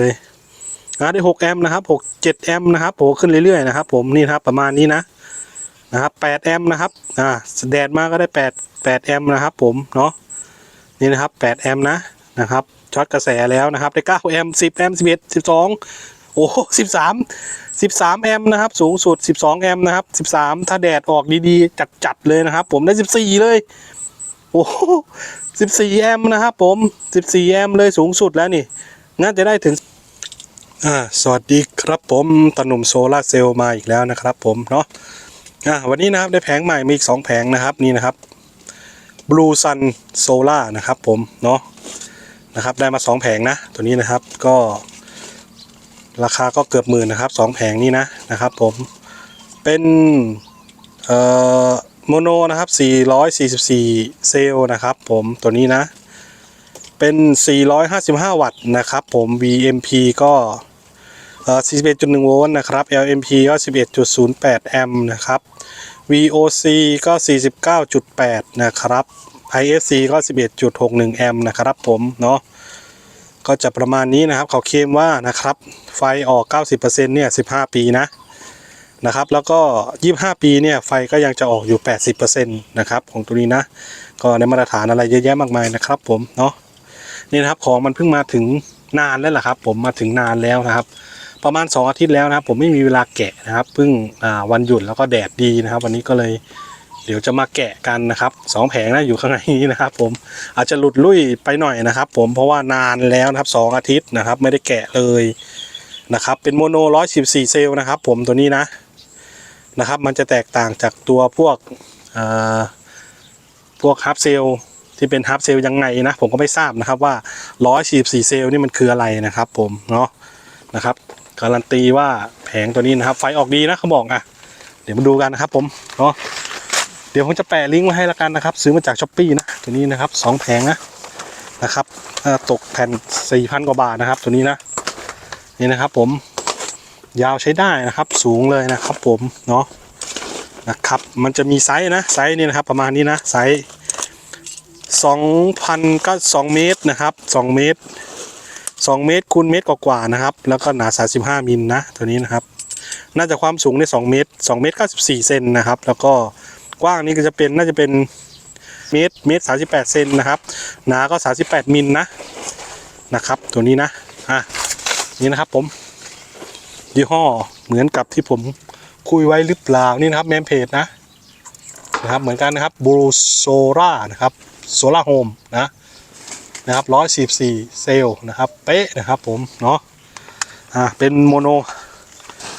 เลยอ่าได้6แอมป์นะครับ6 7แอมป์นะครับโผล่ขึ้นเรื่อยๆนะครับ ผมนี่ครับประมาณนี้นะนะครับ8แอมป์นะครับอ่าแดดมาก็ได้8 8แอมป์นะครับ ผมเนาะนี่นะครับ8แอมป์นะนะครับช็อตกระแสแล้วนะครับได้9แอมป์10แอมป์11 12โอ้13 13แอมป์นะครับสูงสุด12แอมป์นะครับ13ถ้าแดดออกดีๆจัดๆเลยนะครับ ผมได้14เลยโอ้โห14แอมป์นะครับผม14แอมป์เลยสูงสุดแล้วนี่น่าจะได้ถึง อ่าสวัสดีครับผมตาหนุ่มโซลาร์เซลล์มาอีกแล้วนะครับผมเนาะอ่าวันนี้นะครับได้แผงใหม่มีอีก 2 แผงนะครับนี่นะครับ Blue Sun Solar นะครับผมเนาะนะครับได้มา 2 แผงนะตัวนี้นะครับก็ราคาก็เกือบหมื่นนะครับสองแผงนี้นะนะครับผมเป็นเอ่อโมโนนะครับ444 เซลล์นะครับผมตัวนี้นะเป็น 455 วัตต์นะครับผม VMP ก็ 41.1 โวลต์นะครับ LMP ก็ 11.08 แอมป์นะครับ VOC ก็ 49.8 นะครับ ISC ก็ 11.61 แอมป์นะครับผมเนาะก็จะประมาณนี้นะครับเขาเคลมว่านะครับ ไฟออก 90%เนี่ย 15 ปีนะนะครับ แล้วก็ 25 ปีเนี่ย ไฟก็ยังจะออกอยู่ 80%นะครับของตัวนี้นะ ก็ในมาตรฐานอะไรเยอะแยะมากมายนะครับผมเนาะนี่นะครับของมันเพิ่งมาถึงนานแล้วล่ะครับ ผมมาถึงนานแล้วนะครับ ประมาณ 2 อาทิตย์แล้วนะครับ ผมไม่มีเวลาแกะนะครับเพิ่งวันหยุดแล้วก็แดดดีนะครับ วันนี้ก็เลยเดี๋ยวจะมาแกะกันนะครับสองแผงนะอยู่ข้างในนี้นะครับ ผมอาจจะหลุดลุ่ยไปหน่อยนะครับ ผมเพราะว่านานแล้วนะครับสองอาทิตย์นะครับ ไม่ได้แกะเลยนะครับ เป็นโมโน114 เซลล์นะครับ ผมตัวนี้นะนะครับ มันจะแตกต่างจากตัวพวกพวกฮับเซลล์ที่เป็นฮับเซลล์ยังไงนะ ผมก็ไม่ทราบนะครับว่า114เซลล์นี่มันคืออะไรนะครับ ผมเนาะนะครับ การันตีว่าแผงตัวนี้นะครับ ไฟออกดีนะเขาบอกอะเดี๋ยวมาดูกันนะครับผมเนาะเดี๋ยวผมจะแปะลิงก์ไว้ให้ละกันนะครับ ซื้อมาจากช้อปปีนะตัวนี้นะครับสองแผงนะนะครับตกแผ่นสี่พันกว่าบาทนะครับ ตัวนี้นะนี่นะครับผมยาวใช้ได้นะครับ สูงเลยนะครับ ผมเนาะนะครับ มันจะมีไซส์นะไซส์นี่นะครับ ประมาณนี้นะไซส์สองพันก็สองเมตรนะครับสองเมตร สองเมตรคูณเมตรกว่าๆนะครับ แล้วก็หนาสาสิบห้ามิลนะตัวนี้นะครับ น่าจะความสูงในสองเมตรสองเมตรเก้าสิบสี่เซนนะครับ แล้วก็กว้างนี่ก็จะเป็นน่าจะเป็นเมตรเมตรสาสิบแปดเซนนะครับ หนาก็สาสิบแปดมิลนะนะครับ ตัวนี้นะอะนี่นะครับผมยี่ห้อเหมือนกับที่ผมคุยไว้หรือเปล่านี่นะครับแมมเพจนะนะครับเหมือนกันนะครับบูโซรานะครับโซล่าโฮมนะ นะครับร้อยสิบสี่เซลล์นะครับ เป๊ะนะครับผมเนาะอะเป็นโมโน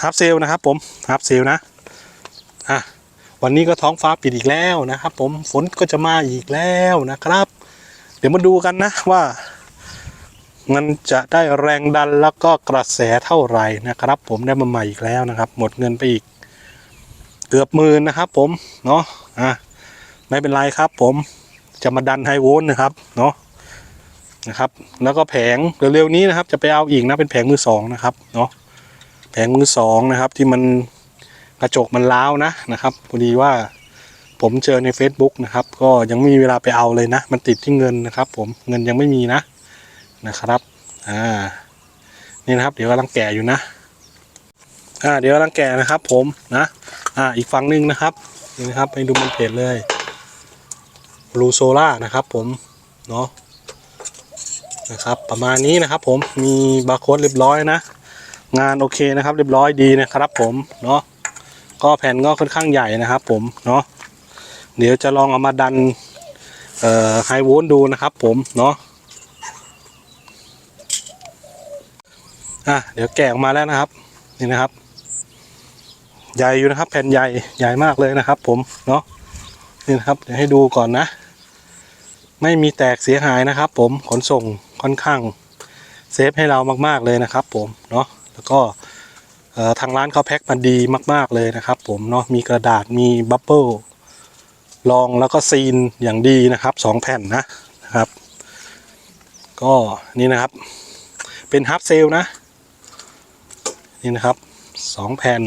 ฮับเซลนะครับผมฮับเซลนะอะวันนี้ก็ท้องฟ้าปิดอีกแล้วนะครับผมฝนก็จะมาอีกแล้วนะครับ เดี๋ยวมาดูกันนะว่ามันจะได้แรงดันแล้วก็กระแสเท่าไหร่นะครับ ผมได้มาใหม่อีกแล้วนะครับ หมดเงินไปอีก เกือบหมื่นนะครับ ผมเนาะอะไม่เป็นไรครับ ผมจะมาดันไฮโวลต์นะครับเนาะ นะครับ แล้วก็แผงเร็วๆนี้นะครับ จะไปเอาอีกนะเป็นแผงมือสองนะครับเนาะแผงมือสองนะครับ ที่มันกระจกมันล้าวนะนะครับพอดีว่าผมเจอใน Facebook นะครับ ก็ยังไม่มีเวลาไปเอาเลยนะ มันติดที่เงินนะครับ ผมเงินยังไม่มีนะนะครับอ่านี่นะครับ เดี๋ยวกำลังแกะอยู่นะอ่าเดี๋ยวกำลังแกะนะครับ ผมนะอ่าอีกฝั่งหนึ่งนะครับนี่นะครับไปดูบนเพจเลยบลูโซล่านะครับ ผมเนาะ นะครับ ประมาณนี้นะครับผมมีบาร์โค้ดเรียบร้อยนะ งานโอเคนะครับ เรียบร้อยดีนะครับ ผมเนาะก็แผ่นก็ค่อนข้างใหญ่นะครับ ผมเนาะเดี๋ยวจะลองเอามาดันไฮโวลต์ดูนะครับผมเนาะอะเดี๋ยวแกะออกมาแล้วนะครับ นี่นะครับ ใหญ่อยู่นะครับ แผ่นใหญ่ใหญ่มากเลยนะครับ ผมเนาะนี่นะครับเดี๋ยวให้ดูก่อนนะ ไม่มีแตกเสียหายนะครับ ผมขนส่ง ค่อนข้างเซฟให้เรามาก ๆเลยนะครับ ผมเนาะแล้วก็ทางร้านเขาแพ็คมาดีมาก ๆเลยนะครับ ผมเนาะมีกระดาษมีบับเบิลรองแล้วก็ซีนอย่างดีนะครับสองแผ่นนะนะครับ ก็นี่นะครับ เป็นฮับเซลนะ นี่นะครับสองแผ่น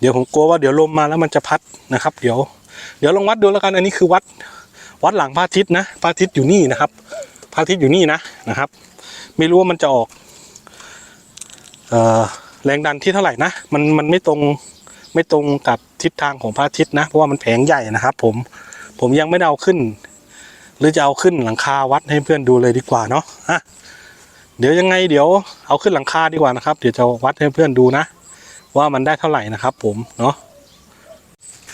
เดี๋ยวผมกลัวว่าเดี๋ยวลมมาแล้วมันจะพัดนะครับ เดี๋ยว เดี๋ยวลองวัดดูแล้วกันอันนี้คือวัดวัดหลังพระอาทิตย์นะพระอาทิตย์อยู่นี่นะครับ พระอาทิตย์อยู่นี่นะนะครับ ไม่รู้ว่ามันจะออกออแรงดันที่เท่าไหร่นะมันมันไม่ตรงไม่ตรงกับทิศทางของพระอาทิตย์นะเพราะว่ามันแผงใหญ่นะครับ ผมผมยังไม่ได้เอาขึ้น หรือจะเอาขึ้นหลังคาวัดให้เพื่อนดูเลยดีกว่าเนาะอะเดี๋ยวยังไงเดี๋ยวเอาขึ้นหลังคาดีกว่านะครับ เดี๋ยวจะวัดให้เพื่อนดูนะ ว่ามันได้เท่าไหร่นะครับ ผมเนาะ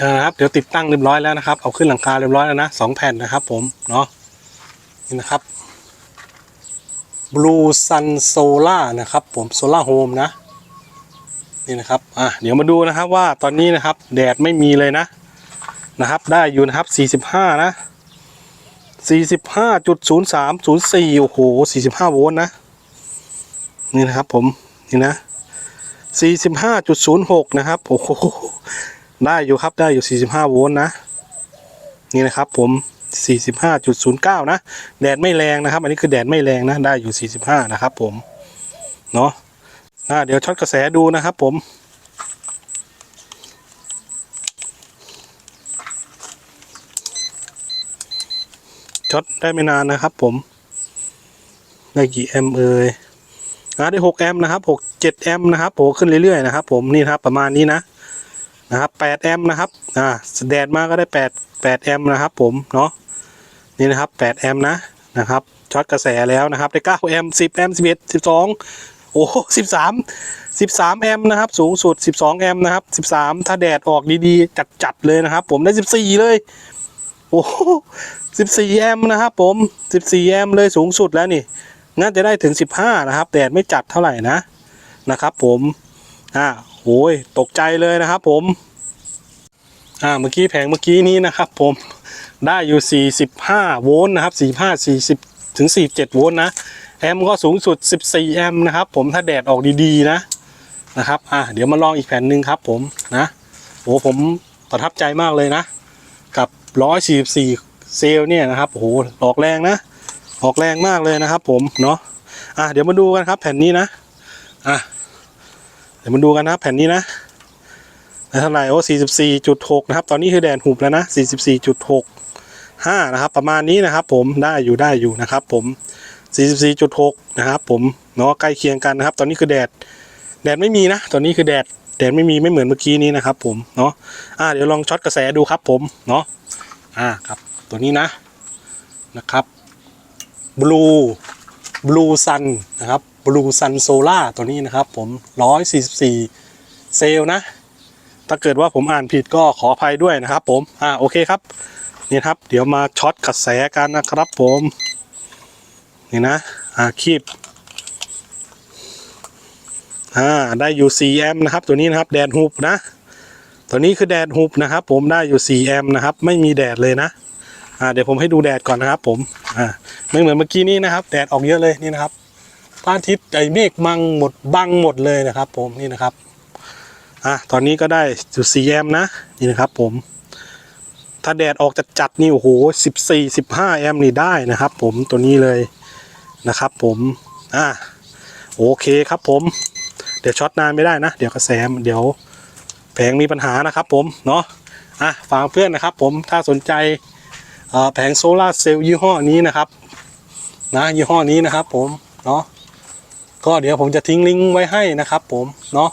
อ่าครับเดี๋ยวติดตั้งเรียบร้อยแล้วนะครับ เอาขึ้นหลังคาเรียบร้อยแล้วนะสองแผ่นนะครับ ผมเนาะนี่นะครับ Blue Sun Solar นะครับผม Solar Home นะ นี่นะครับอะเดี๋ยวมาดูนะครับว่าตอนนี้นะครับ แดดไม่มีเลยนะนะครับ ได้อยู่นะครับ 45 นะ 45.0304โอ้โห45 โวลต์นะ นี่นะครับผม นี่นะ 45.06 นะครับโอ้โหได้อยู่ครับได้อยู่ 45 โวลต์นะ นี่นะครับผม 45.09 นะ แดดไม่แรงนะครับ อันนี้คือแดดไม่แรงนะ ได้อยู่ 45 นะครับผม เนาะเดี๋ยวช็อตกระแสดูนะครับผม ช็อตได้ไม่นานนะครับผม ได้กี่แอมป์เอ่ยอ่าได้ 6 แอมป์นะครับ 6 7 แอมป์นะครับโผขึ้นเรื่อยๆนะครับผมนี่นะครับประมาณนี้นะนะครับ8แอมป์นะครับ อ่าแดดมาก็ได้ 8 8 แอมป์นะครับผม เนาะ นี่นะครับ8แอมป์นะนะครับช็อตกระแสแล้วนะครับได้9แอมป์10แอมป์11 12 โอ้โห13 13 แอมป์นะครับ สูงสุด 12 แอมป์นะครับ 13 ถ้าแดดออกดีๆ จัดๆเลยนะครับ ผมได้ 14 เลย โอ้โห14 แอมป์นะครับผม 14 แอมป์เลยสูงสุดแล้วนี่ น่าจะได้ถึง 15 นะครับ แดดไม่จัดเท่าไหร่นะ นะครับผม อ่าโอ้ย ตกใจเลยนะครับผม อ่า เมื่อกี้แผงเมื่อกี้นี้นะครับผม ได้อยู่ 45 โวลต์นะครับ 45 40 ถึง 47 โวลต์นะ แอมป์ก็สูงสุด 14 แอมป์นะครับ ผมถ้าแดดออกดีๆนะนะครับ อ่าเดี๋ยวมาลองอีกแผ่นหนึ่งครับผมนะโอ้ผมประทับใจมากเลยนะ กับ 144 เซลล์เนี่ยนะครับโอ้โหออกแรงนะ ออกแรงมากเลยนะครับ ผมเนาะอ่าเดี๋ยวมาดูกันครับแผ่นนี้นะอะเดี๋ยวมาดูกันนะครับแผ่นนี้นะ เท่าไหร่โอ้44.6นะครับ ตอนนี้คือแดนหุบแล้วนะ44.65นะครับ ประมาณนี้นะครับ ผมได้อยู่ได้อยู่นะครับ ผม 44.6 นะครับ ผมเนาะใกล้เคียงกันนะครับ ตอนนี้คือแดด แดดไม่มีนะ ตอนนี้คือแดดแดดไม่มีไม่เหมือนเมื่อกี้นี้นะครับ ผมเนาะอ่าเดี๋ยวลองช็อตกระแสดูครับ ผมเนาะอ่าครับ ตัวนี้นะนะครับ Blue Blue Sun นะครับ Blue Sun Solar ตัวนี้นะครับ ผม 144 เซลล์นะ ถ้าเกิดว่าผมอ่านผิดก็ขออภัยด้วยนะครับผมอ่าโอเคครับนี่ครับ เดี๋ยวมาช็อตกระแสกันนะครับผมนี่นะอ่าคีบอ่าได้อยู่4แอมป์นะครับตัวนี้นะครับแดดฮูบนะตัวนี้คือแดดฮูบนะครับผมได้อยู่4แอมป์นะครับไม่มีแดดเลยนะอ่าเดี๋ยวผมให้ดูแดดก่อนนะครับผมอ่าไม่เหมือนเมื่อกี้นี้นะครับแดดออกเยอะเลยนี่นะครับพระอาทิตย์ไอเมฆมังหมดบังหมดเลยนะครับ ผมนี่นะครับ อะตอนนี้ก็ได้จุดสี่แอมป์นะนี่นะครับผม ถ้าแดดออกจัดจัดนี่โอ้โหสิบสี่สิบห้าแอมป์นี่ได้นะครับ ผมตัวนี้เลยนะครับ ผมอะโอเคครับผม เดี๋ยวช็อตนานไม่ได้นะ เดี๋ยวกระแสมเดี๋ยวแผงมีปัญหานะครับ ผมเนาะอะฝากเพื่อนนะครับ ผมถ้าสนใจแผงโซลาร์เซลล์ยี่ห้อนี้นะครับ นะยี่ห้อนี้นะครับ ผมเนาะก็เดี๋ยวผมจะทิ้งลิงก์ไว้ให้นะครับ ผมเนาะ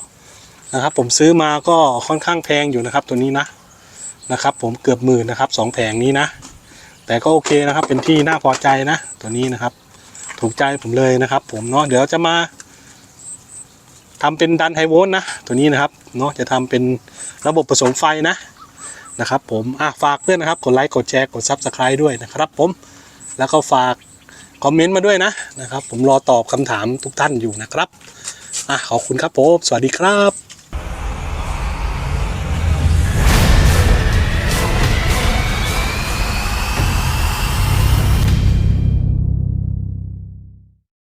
นะครับ ผมซื้อมาก็ค่อนข้างแพงอยู่นะครับ ตัวนี้นะนะครับ ผมเกือบหมื่นนะครับสองแผงนี้นะ แต่ก็โอเคนะครับ เป็นที่น่าพอใจนะ ตัวนี้นะครับ ถูกใจผมเลยนะครับ ผมเนาะเดี๋ยวจะมาทำเป็นดันไฮโวลต์นะ ตัวนี้นะครับเนาะจะทำเป็นระบบผสมไฟนะนะครับผมอะฝากเพื่อนนะครับ กดไลค์กดแชร์กดซับสไคร b ์ด้วยนะครับ ผมแล้วก็ฝากคอมเมนต์มาด้วยนะนะครับ ผมรอตอบคำถามทุกท่านอยู่นะครับอะขอบคุณครับผม สวัสดีครับ